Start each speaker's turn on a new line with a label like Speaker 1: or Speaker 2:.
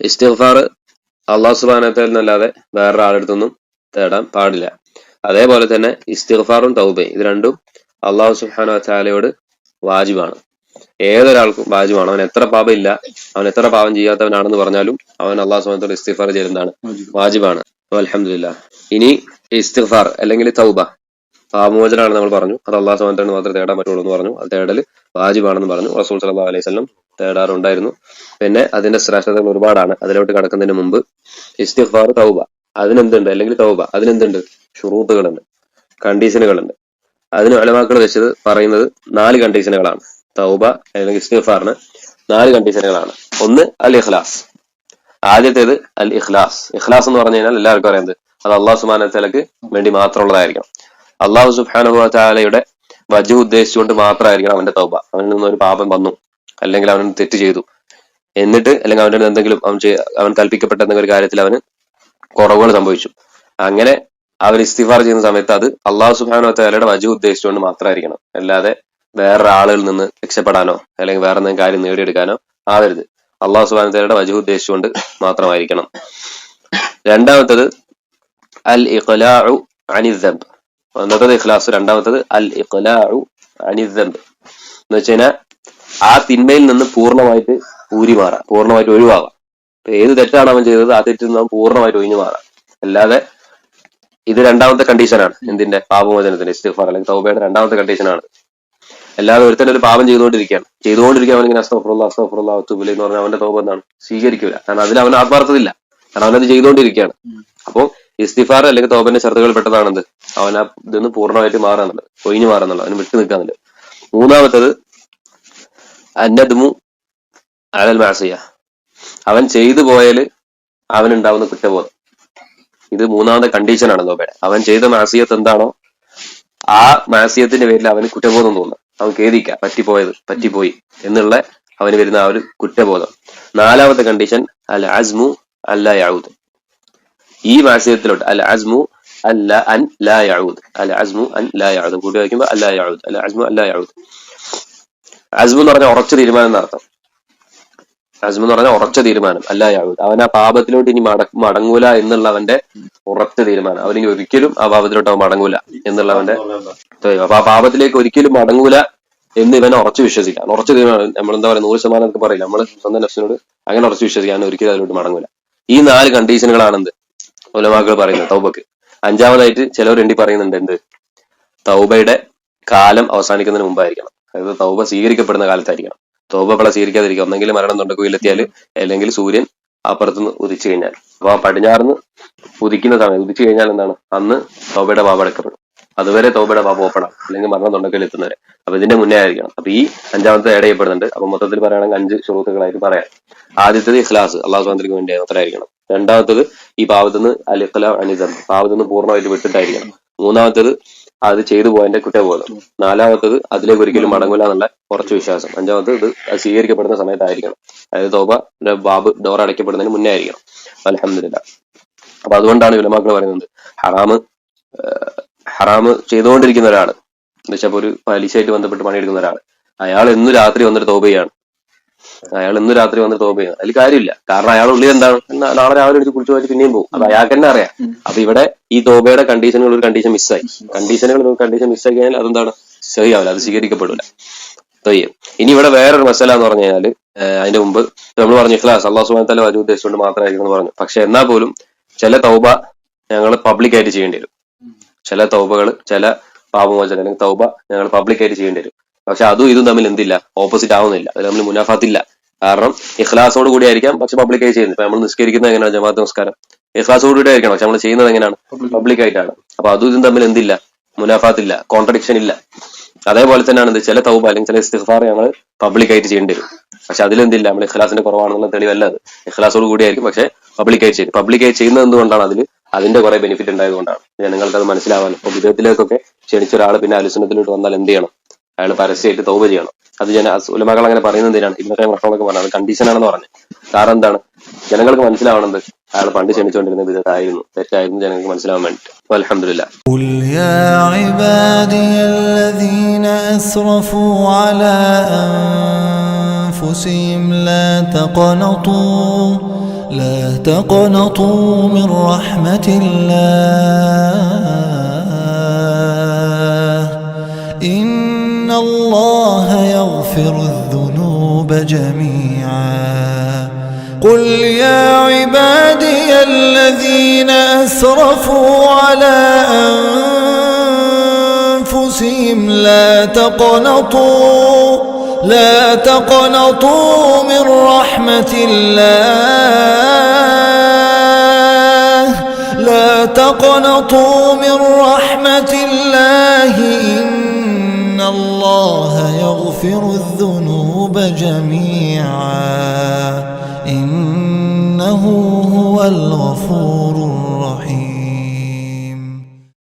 Speaker 1: ഇസ്തിഗ്ഫാർ അള്ളാഹു സുബാനത്തിൽ നിന്നല്ലാതെ വേറൊരു ആളെടുത്തൊന്നും തേടാൻ പാടില്ല. അതേപോലെ തന്നെ ഇസ്തിഗ്ഫാറും തൗബയും ഇത് രണ്ടും അള്ളാഹു സുബാന ചാലയോട് വാജിബാണ്. ഏതൊരാൾക്കും വാജിബാണ്. അവൻ എത്ര പാപം ഇല്ല അവൻ എത്ര പാപം ചെയ്യാത്തവനാണെന്ന് പറഞ്ഞാലും അവൻ അള്ളാഹു സുബാനത്തോട് ഇസ്തിഗ്ഫാർ ചെയ്യുന്നതാണ് വാജിബാണ്. അലഹമില്ല ഇനി ഇസ്തിഗ്ഫാർ അല്ലെങ്കിൽ തൗബ. പാപമോചനാണ് നമ്മൾ പറഞ്ഞു. അത് അള്ളാഹു സുബാനത്തോട് മാത്രമേ തേടാൻ പറ്റുള്ളൂ എന്ന് പറഞ്ഞു. അത് തേടൽ വാജിബാണെന്ന് പറഞ്ഞു. റസൂൽ സല്ലല്ലാഹു അലൈഹി വസല്ലം തേടാറുണ്ടായിരുന്നു. പിന്നെ അതിന്റെ ശ്രേഷ്ഠതകൾ ഒരുപാടാണ്. അതിലോട്ട് കടക്കുന്നതിന് മുമ്പ് ഇസ്തിഫാർ തൗബ. അതിനെന്തുണ്ട്? അല്ലെങ്കിൽ തൗബ. അതിനെന്തുണ്ട്? ഷുറൂത്തുകളുണ്ട് കണ്ടീഷനുകളുണ്ട് അതിന് അലമാക്കൾ വെച്ചത് പറയുന്നത് നാല് കണ്ടീഷനുകളാണ് തൗബ അല്ലെങ്കിൽ ഇസ്തിഫാറിന് നാല് കണ്ടീഷനുകളാണ് ഒന്ന് അൽ ഇഖ്ലാസ് ആദ്യത്തേത് അൽ ഇഖ്ലാസ് ഇഖ്ലാസ് എന്ന് പറഞ്ഞു കഴിഞ്ഞാൽ എല്ലാവർക്കും അറിയാം അത് അള്ളാഹു സുബാന തലക്ക് വേണ്ടി മാത്രമുള്ളതായിരിക്കണം. അള്ളാഹു സുബാനുഭവ താലയുടെ വജു ഉദ്ദേശിച്ചുകൊണ്ട് മാത്രമായിരിക്കണം അവന്റെ തൗബ. അവനിൽ നിന്ന് ഒരു പാപം വന്നു. അല്ലെങ്കിൽ അവൻ തെറ്റ് ചെയ്തു. എന്നിട്ട് അല്ലെങ്കിൽ അവന്റെ എന്തെങ്കിലും അവൻ അവൻ കൽപ്പിക്കപ്പെട്ട എന്തെങ്കിലും കാര്യത്തിൽ അവന് കുറവുകൾ സംഭവിച്ചു. അങ്ങനെ അവർ ഇസ്തിഫാർ ചെയ്യുന്ന സമയത്ത് അത് അള്ളാഹു സുബാനോ തലയുടെ വജു ഉദ്ദേശിച്ചുകൊണ്ട് മാത്രമായിരിക്കണം. അല്ലാതെ വേറെ ആളുകളിൽ നിന്ന് രക്ഷപ്പെടാനോ അല്ലെങ്കിൽ വേറെ എന്തെങ്കിലും കാര്യം നേടിയെടുക്കാനോ ആവരുത്. അള്ളാഹു സുബാന തലയുടെ വജു ഉദ്ദേശിച്ചുകൊണ്ട് മാത്രമായിരിക്കണം. രണ്ടാമത്തത് അൽ ഇഖ്ലാഉ അനിദ്ദംബ് ഒന്നാമത്തത് ഇഖ്ലാസ് രണ്ടാമത്തത് അൽ ഇഖ്ലാഉ അനിദ്ദംബ് എന്ന് വെച്ച് ആ തിന്മയിൽ നിന്ന് പൂർണമായിട്ട് ഊരി മാറാം. പൂർണമായിട്ട് ഒഴിവാകാം. ഏത് തെറ്റാണ് അവൻ ചെയ്തത് ആ തെറ്റിൽ നിന്ന് പൂർണമായിട്ട് ഒഴിഞ്ഞു മാറാം. അല്ലാതെ ഇത് രണ്ടാമത്തെ കണ്ടീഷനാണ് എന്തിന്റെ? പാപമോചനത്തിന്റെ ഇസ്തിഗ്ഫാർ അല്ലെങ്കിൽ തൗബയുടെ രണ്ടാമത്തെ കണ്ടീഷനാണ് അല്ലാതെ ഒരുത്തൻ ഒരു പാപം ചെയ്തുകൊണ്ടിരിക്കുകയാണ്. ചെയ്തുകൊണ്ടിരിക്കുക അവനിങ്ങനെ അസ്തഫറുള്ള അസ്തഫറുള്ള തുബിലി എന്ന് പറഞ്ഞാൽ അവന്റെ തൗബ എന്താണ് സ്വീകരിക്കില്ല കാരണം അതിൽ അവൻ ആത്മാർത്ഥതയില്ല കാരണം അവനത് ചെയ്തുകൊണ്ടിരിക്കുകയാണ്. അപ്പോ ഇസ്തിഫാർ അല്ലെങ്കിൽ തൗബന്റെ ഷർത്തുകൾ പെട്ടതാണെന്ത്? അവൻ ആ ഇതൊന്ന് പൂർണമായിട്ട് മാറാന്നുള്ളത് ഒഴിഞ്ഞു മാറാന്നുള്ളത് അവന് വിട്ടു നിൽക്കാന്നുള്ളത്. മൂന്നാമത്തത് അന്നദ്മു അലൽ മാസിയ. അവൻ ചെയ്തു പോയാൽ അവനുണ്ടാവുന്ന കുറ്റബോധം. ഇത് മൂന്നാമത്തെ കണ്ടീഷനാണ് നോബേ അവൻ ചെയ്ത മാസിയത്ത് എന്താണോ ആ മാസിയത്തിന്റെ പേരിൽ അവന് കുറ്റബോധം തോന്നുന്നു. അവൻ ഖേദിക്ക പറ്റിപ്പോയത് പറ്റിപ്പോയി എന്നുള്ള അവന് വരുന്ന ആ ഒരു കുറ്റബോധം. നാലാമത്തെ കണ്ടീഷൻ അൽ അസ്മു അല്ല യാവൂദ് ഈ മാസിയത്തിലോട്ട് അൽ അസ്മു അല്ല അൻ ലാ യാവൂദ് അൽ അസ്മു അൻ ലാ യാവൂദ് കൂട്ടി വയ്ക്കുമ്പോൾ അല്ല യാവൂദ് അൽ അസ്മു അല്ല യൗദ് അസ്മു എന്ന് പറഞ്ഞാൽ ഉറച്ച തീരുമാനം നടത്തും അസ്മു എന്ന് പറഞ്ഞാൽ ഉറച്ച തീരുമാനം. അല്ല യാവൂദ് അവൻ ആ പാപത്തിലോട്ട് ഇനി മട മടങ്ങൂല എന്നുള്ള അവന്റെ ഉറച്ച തീരുമാനം. അവനിനി ഒരിക്കലും ആ പാപത്തിലോട്ട് അവൻ മടങ്ങൂല എന്നുള്ള അവന്റെ ഇത്രയും. അപ്പൊ ആ പാപത്തിലേക്ക് ഒരിക്കലും മടങ്ങൂല എന്ന് ഇവൻ ഉറച്ചു വിശ്വസിക്കാം ഉറച്ച തീരുമാനം നമ്മൾ എന്താ പറയുക നൂറ് ശതമാനം ഒക്കെ പറയില്ല? നമ്മൾ സ്വന്തം നഫ്സിനോട് അങ്ങനെ ഉറച്ചു വിശ്വസിക്കാൻ ഒരിക്കലും അതിലോട്ട് മടങ്ങൂല. ഈ നാല് കണ്ടീഷനുകളാണ് എന്ത് ഉലമാക്കൾ പറയുന്നത് തൗബക്ക്. അഞ്ചാമതായിട്ട് ചിലവർ എണ്ടി പറയുന്നുണ്ട് എന്ത്? തൗബയുടെ കാലം അവസാനിക്കുന്നതിന് മുമ്പായിരിക്കണം. അതായത് തൗബ സ്വീകരിക്കപ്പെടുന്ന കാലത്തായിരിക്കണം. തൗബ ഫല സ്വീകരിക്കാതിരിക്കുക. ഒന്നെങ്കിലും മരണം തൊണ്ടക്കുയിലെത്തിയാൽ അല്ലെങ്കിൽ സൂര്യൻ അപ്പുറത്തുനിന്ന് ഉദിച്ചു കഴിഞ്ഞാൽ. അപ്പൊ ആ പടിഞ്ഞാറിന്ന് ഉദിക്കുന്ന സമയം ഉദിച്ചു കഴിഞ്ഞാൽ എന്താണ്? അന്ന് തൗബയുടെ പാപം അടക്കപ്പെടും. അതുവരെ തൗബയുടെ പാപം ഓപ്പണം അല്ലെങ്കിൽ മരണം തൊണ്ടക്കയിൽ എത്തുന്നവരെ അപ്പൊ ഇതിന്റെ മുന്നേ ആയിരിക്കണം. അപ്പൊ ഈ അഞ്ചാമത്തെ ആഡ് ചെയ്യപ്പെടുന്നുണ്ട്. അപ്പൊ മൊത്തത്തിൽ പറയുകയാണെങ്കിൽ അഞ്ച് സുഹൃത്തുക്കളായിട്ട് പറയാം. ആദ്യത്തേത് ഇഖ്ലാസ്. അള്ളാഹു സ്വാതന്ത്ര്യക്ക് വേണ്ടി മാത്രമായിരിക്കണം. രണ്ടാമത്തത് ഈ പാവത്തുനിന്ന് അലിഖല അനിതം പാവത്തുനിന്ന് പൂർണമായിട്ട് വിട്ടിട്ടായിരിക്കണം. മൂന്നാമത്തത് അത് ചെയ്തു പോയതിന്റെ കുറ്റബോധം. നാലാമത്തത് അതിലേക്ക് ഒരിക്കലും മടങ്ങൂല എന്നുള്ള കുറച്ച് വിശ്വാസം. അഞ്ചാമത്തത് ഇത് സ്വീകരിക്കപ്പെടുന്ന സമയത്തായിരിക്കണം. അതായത് തോബ ബാബ് ഡോർ അടയ്ക്കപ്പെടുന്നതിന് മുന്നേ ആയിരിക്കണം. അലഹമില്ല അപ്പൊ അതുകൊണ്ടാണ് വിലമാക്കൾ പറയുന്നത് ഹറാമ് ഹറാമ് ചെയ്തുകൊണ്ടിരിക്കുന്ന ഒരാൾ എന്നുവെച്ചാൽ ഒരു പലിശയായിട്ട് ബന്ധപ്പെട്ട് പണിയെടുക്കുന്ന ഒരാൾ അയാൾ ഇന്ന് രാത്രി വന്നിട്ട് തോപ ചെയ്യാണ്. അയാൾ ഇന്ന് രാത്രി വന്ന് തോപ ചെയ്യുന്നത് അതിൽ കാര്യമില്ല. കാരണം അയാൾ ഉള്ളിൽ എന്താണ്? എന്നാ നാളെ രാവിലെ എടുത്ത് കുളിച്ചു പോയിട്ട് പിന്നെയും പോകും. അത് അയാൾക്ക് തന്നെ അറിയാം. അപ്പൊ ഇവിടെ ഈ തോബയുടെ കണ്ടീഷനുകൾ ഒരു കണ്ടീഷൻ മിസ്സായി കണ്ടീഷനുകൾ ഒരു കണ്ടീഷൻ മിസ്സായി കഴിഞ്ഞാൽ അതെന്താണ്? ശരിയാവില്ല അത് സ്വീകരിക്കപ്പെടില്ല തൊയ്യം ഇനി ഇവിടെ വേറൊരു മസാല എന്ന് പറഞ്ഞു കഴിഞ്ഞാൽ അതിന്റെ മുമ്പ് നമ്മൾ പറഞ്ഞു ഇഖ്ലാസ് അള്ളാഹു സുബാൻ തല വജു ഉദ്ദേശിച്ചുകൊണ്ട് മാത്രമായിരിക്കും എന്ന് പറഞ്ഞു. പക്ഷെ എന്നാൽ പോലും ചില തൗബ ഞങ്ങൾ പബ്ലിക്കായിട്ട് ചെയ്യേണ്ടി വരും. ചില തൗബകൾ ചില പാപമോചനം അല്ലെങ്കിൽ തൗബ ഞങ്ങൾ പബ്ലിക്കായിട്ട് ചെയ്യേണ്ടി വരും. പക്ഷെ അതും ഇതും തമ്മിൽ എന്തില്ല? ഓപ്പോസിറ്റ് ആവുന്നില്ല. അത് തമ്മിൽ മുനാഫാത്തില്ല. കാരണം ഇഖ്ലാസോട് കൂടി ആയിരിക്കാം പക്ഷെ പബ്ലിക്കായി ചെയ്യുന്നത്. ഇപ്പൊ നമ്മൾ നിസ്കരിക്കുന്നത് എങ്ങനെയാണ്? ജമാഅത്ത് നമസ്കാരം ഇഖ്ലാസോട് കൂടി ആയിരിക്കണം. പക്ഷെ നമ്മൾ ചെയ്യുന്നത് എങ്ങനെയാണ്? പബ്ലിക് ആയിട്ടാണ്. അപ്പൊ അതും ഇതും തമ്മിൽ എന്തില്ല? മുനാഫാത്തില്ല. കോൺട്രഡിക്ഷൻ ഇല്ല. അതേപോലെ തന്നെയാണ് എന്ത് ചില തൗബ അല്ലെങ്കിൽ ചില ഇസ്തിഫാർ ഞങ്ങൾ പബ്ലിക് ആയിട്ട് ചെയ്യേണ്ടി വരും. പക്ഷെ അതിലെന്തില്ല? നമ്മൾ ഇഖ്ലാസിന്റെ കുറവാണെന്നുള്ള തെളിവല്ല അത്. ഇഖ്ലാസോട് കൂടിയായിരിക്കും പക്ഷെ പബ്ലിക് ആയിട്ട് ചെയ്യും പബ്ലിക് ആയി ചെയ്യുന്നത് എന്തുകൊണ്ടാണ്? അതിൽ അതിന്റെ കുറെ ബെനിഫിറ്റ് ഉണ്ടായതുകൊണ്ടാണ്. ജനങ്ങൾക്ക് അത് മനസ്സിലാവാനും. അപ്പൊ വിധത്തിലേക്കൊക്കെ ക്ഷണിച്ച ഒരാൾ പിന്നെ അലുസനത്തിലോട്ട് വന്നാൽ എന്ത് ചെയ്യണം? അയാൾ പരസ്യമായിട്ട് തൗബ ചെയ്യണം അത് ജന ഉലമകൾ അങ്ങനെ പറയുന്നത് എന്തിനാണ് ഇന്നത്തെ മക്കളൊക്കെ പറഞ്ഞത് അത് കണ്ടീഷൻ ആണെന്ന് പറഞ്ഞു കാരണം എന്താണ് ജനങ്ങൾക്ക് മനസ്സിലാവണത് അയാൾ പണ്ട് ക്ഷണിച്ചുകൊണ്ടിരുന്ന വിധത്തായിരുന്നു തെറ്റായിരുന്നു ജനങ്ങൾക്ക് മനസ്സിലാവാൻ വേണ്ടിട്ട് അലഹമില്ല
Speaker 2: قل يا عبادي الذين أسرفوا على أنفسهم لا تقنطوا تقنطوا من رحمة الله الله يغفر الذنوب جميعا. قل يا عبادي الذين أسرفوا على أنفسهم لا تقنطوا لا تقنطوا من رحمة الله. لا تقنطوا من رحمة الله إن يغفر الذنوب جميعا إنه هو الغفور